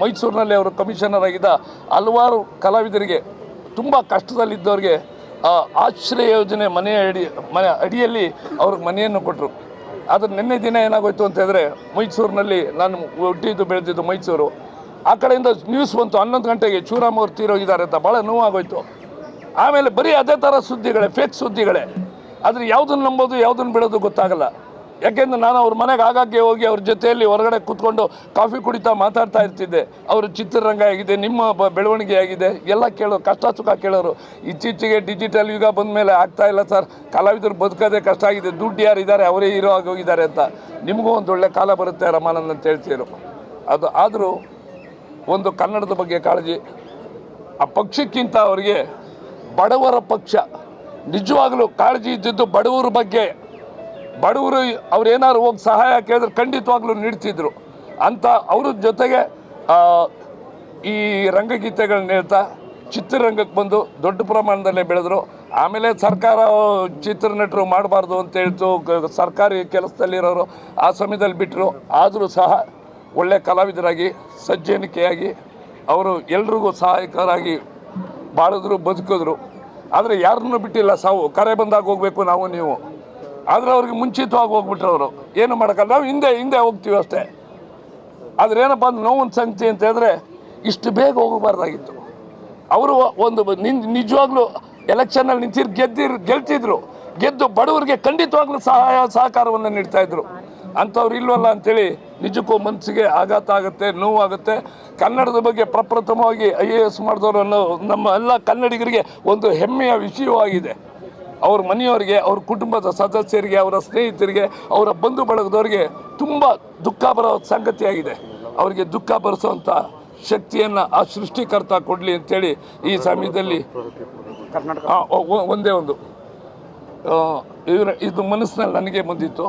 ಮೈಸೂರಿನಲ್ಲಿ ಅವರು ಕಮಿಷನರ್ ಆಗಿದ್ದ ಹಲವಾರು ಕಲಾವಿದರಿಗೆ ತುಂಬ ಕಷ್ಟದಲ್ಲಿದ್ದವ್ರಿಗೆ ಆಶ್ರಯ ಯೋಜನೆ ಮನೆಯ ಅಡಿ, ಮನೆ ಅಡಿಯಲ್ಲಿ ಅವ್ರಿಗೆ ಮನೆಯನ್ನು ಕೊಟ್ಟರು ಆದರೆ ನಿನ್ನೆ ದಿನ ಏನಾಗೋಯ್ತು ಅಂತ ಹೇಳಿದ್ರೆ ಮೈಸೂರಿನಲ್ಲಿ ನಾನು ಹುಟ್ಟಿದ್ದು ಬೆಳೆದಿದ್ದು ಮೈಸೂರು. ಆ ಕಡೆಯಿಂದ ನ್ಯೂಸ್ ಬಂತು. ಹನ್ನೊಂದು ಗಂಟೆಗೆ ಚೂರಾಮ್ ತೀರೋಗಿದ್ದಾರೆ ಅಂತ ಭಾಳ ನೋವಾಗೋಯ್ತು. ಆಮೇಲೆ ಬರೀ ಅದೇ ಥರ ಸುದ್ದಿಗಳೇ ಫೇಕ್ ಸುದ್ದಿಗಳೇ. ಆದರೆ ಯಾವುದನ್ನು ನಂಬೋದು, ಯಾವುದನ್ನು ಬಿಡೋದು ಗೊತ್ತಾಗಲ್ಲ. ಯಾಕೆಂದ್ರೆ ನಾನು ಅವ್ರ ಮನೆಗೆ ಆಗಾಗ್ಗೆ ಹೋಗಿ ಅವ್ರ ಜೊತೆಯಲ್ಲಿ ಹೊರಗಡೆ ಕೂತ್ಕೊಂಡು ಕಾಫಿ ಕುಡಿತಾ ಮಾತಾಡ್ತಾ ಇರ್ತಿದ್ದೆ. ಅವರು ಚಿತ್ರರಂಗ ಆಗಿದೆ ನಿಮ್ಮ ಬೆಳವಣಿಗೆ ಆಗಿದೆ ಎಲ್ಲ ಕೇಳೋ, ಕಷ್ಟ ಸುಖ ಕೇಳೋರು. ಇತ್ತೀಚೆಗೆ ಡಿಜಿಟಲ್ ಯುಗ ಬಂದ ಮೇಲೆ ಆಗ್ತಾ ಇಲ್ಲ ಸರ್ ಕಲಾವಿದರು ಬದುಕೋದೇ ಕಷ್ಟ ಆಗಿದೆ. ದುಡ್ಡು ಯಾರು ಇದ್ದಾರೆ, ಅವರೇ ಹೀರೋ ಆಗಿ ಹೋಗಿದ್ದಾರೆ ಅಂತ. ನಿಮಗೂ ಒಂದು ಒಳ್ಳೆ ಕಾಲ ಬರುತ್ತೆ ರಮಾನಂದ್ ಅಂತ ಹೇಳ್ತಿದ್ರು. ಅದು ಆದರೂ ಒಂದು ಕನ್ನಡದ ಬಗ್ಗೆ ಕಾಳಜಿ. ಆ ಪಕ್ಷಕ್ಕಿಂತ ಅವರಿಗೆ ಬಡವರ ಪಕ್ಷ ನಿಜವಾಗಲೂ ಕಾಳಜಿ ಇದ್ದಿದ್ದು ಬಡವರ ಬಗ್ಗೆ. ಬಡವರು ಅವ್ರು ಏನಾದ್ರು ಹೋಗಿ ಸಹಾಯ ಕೇಳಿದ್ರೆ ಖಂಡಿತವಾಗ್ಲೂ ನೀಡ್ತಿದ್ರು. ಅಂತ ಅವ್ರ ಜೊತೆಗೆ ಈ ರಂಗಗೀತೆಗಳನ್ನ ಹೇಳ್ತಾ ಚಿತ್ರರಂಗಕ್ಕೆ ಬಂದು ದೊಡ್ಡ ಪ್ರಮಾಣದಲ್ಲೇ ಬೆಳೆದ್ರು. ಆಮೇಲೆ ಸರ್ಕಾರ ಚಿತ್ರನಟರು ಮಾಡಬಾರ್ದು ಅಂತ ಹೇಳ್ತು ಸರ್ಕಾರಿ ಕೆಲಸದಲ್ಲಿರೋರು ಆ ಸಮಯದಲ್ಲಿ ಬಿಟ್ಟರು ಆದರೂ ಸಹ ಒಳ್ಳೆ ಕಲಾವಿದರಾಗಿ, ಸಜ್ಜನಿಕೆಯಾಗಿ ಅವರು ಎಲ್ರಿಗೂ ಸಹಾಯಕರಾಗಿ ಬಾಳಿದ್ರು, ಬದುಕಿದ್ರು. ಆದರೆ ಯಾರನ್ನೂ ಬಿಟ್ಟಿಲ್ಲ ಸಾವು. ಕರೆ ಬಂದಾಗ ಹೋಗಬೇಕು ನಾವು, ನೀವು. ಆದರೆ ಅವ್ರಿಗೆ ಮುಂಚಿತವಾಗಿ ಹೋಗ್ಬಿಟ್ರು ಅವರು. ಏನು ಮಾಡೋಕ್ಕಲ್ಲ? ನಾವು ಹಿಂದೆ ಹಿಂದೆ ಹೋಗ್ತೀವಿ ಅಷ್ಟೇ. ಆದರೆ ಏನಪ್ಪ ಅಂದ್ರೆ ನೋವೊಂದು ಸಂಗತಿ ಅಂತ ಹೇಳಿದ್ರೆ ಇಷ್ಟು ಬೇಗ ಹೋಗಬಾರ್ದಾಗಿತ್ತು. ಅವರು ಒಂದು ನಿಜವಾಗ್ಲೂ ಎಲೆಕ್ಷನಲ್ಲಿ ನಿಂತಿರ್, ಗೆದ್ದಿರ್, ಗೆಲ್ತಿದ್ರು. ಗೆದ್ದು ಬಡವರಿಗೆ ಖಂಡಿತವಾಗ್ಲೂ ಸಹಾಯ, ಸಹಕಾರವನ್ನು ನೀಡ್ತಾ ಇದ್ರು. ಅಂಥವ್ರು ಇಲ್ವಲ್ಲ ಅಂತೇಳಿ ನಿಜಕ್ಕೂ ಮನಸ್ಸಿಗೆ ಆಘಾತ ಆಗುತ್ತೆ, ನೋವಾಗುತ್ತೆ. ಕನ್ನಡದ ಬಗ್ಗೆ ಪ್ರಪ್ರಥಮವಾಗಿ ಐ ಎ ಎಸ್ ಮಾಡಿದವರು ಅನ್ನೋ ನಮ್ಮ ಎಲ್ಲ ಕನ್ನಡಿಗರಿಗೆ ಒಂದು ಹೆಮ್ಮೆಯ ವಿಷಯವಾಗಿದೆ. ಅವ್ರ ಮನೆಯವರಿಗೆ ಅವ್ರ ಕುಟುಂಬದ ಸದಸ್ಯರಿಗೆ ಅವರ ಸ್ನೇಹಿತರಿಗೆ ಅವರ ಬಂಧು ಬಳಗದವರಿಗೆ ತುಂಬ ದುಃಖ ಬರೋ ಸಂಗತಿಯಾಗಿದೆ ಅವರಿಗೆ ದುಃಖ ಬರೆಸುವಂಥ ಶಕ್ತಿಯನ್ನು ಆ ಸೃಷ್ಟಿಕರ್ತ ಕೊಡಲಿ ಅಂತೇಳಿ ಈ ಸಮಯದಲ್ಲಿ ಒಂದೇ ಒಂದು. ಇವರ ಇದು ಮನಸ್ಸಿನಲ್ಲಿ ನನಗೆ ಬಂದಿತ್ತು.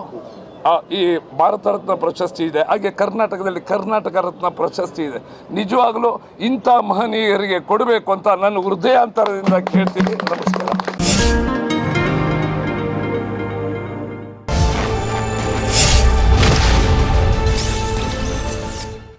ಈ ಭಾರತ ರತ್ನ ಪ್ರಶಸ್ತಿ ಇದೆ. ಹಾಗೆ ಕರ್ನಾಟಕದಲ್ಲಿ ಕರ್ನಾಟಕ ರತ್ನ ಪ್ರಶಸ್ತಿ ಇದೆ. ನಿಜವಾಗಲೂ ಇಂಥ ಮಹನೀಯರಿಗೆ ಕೊಡಬೇಕು ಅಂತ ನನ್ನ ಹೃದಯಾಂತರದಿಂದ ಕೇಳ್ತೀನಿ. ನಮಸ್ಕಾರ.